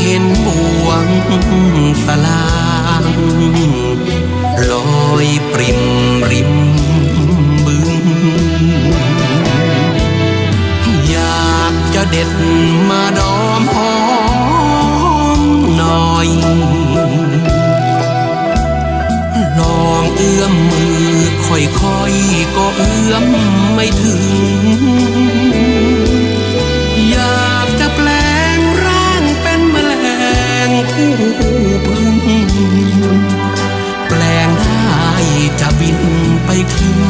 เห็นปวงสลางลอยปริมริมบึง อยากจะเด็ดมาดอมหอมหน่อย ลองเอื้อมมือค่อยๆก็เอื้อมไม่ถึง ไ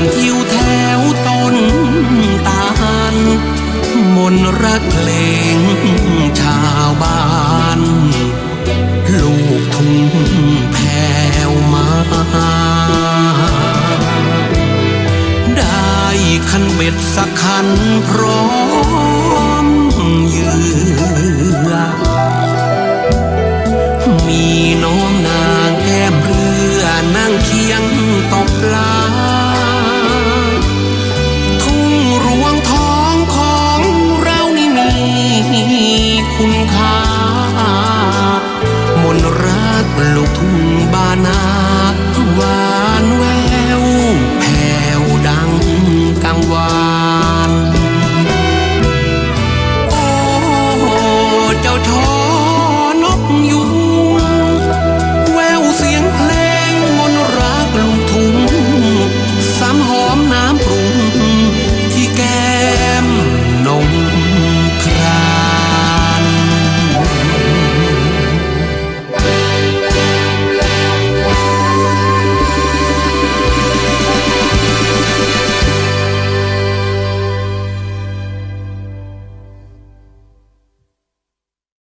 านทิวแถวต้นตาล มนรักเพลงชาวบ้าน ลูกทุ่งแผ่วมา ได้คันเบ็ดสักคันพร้อม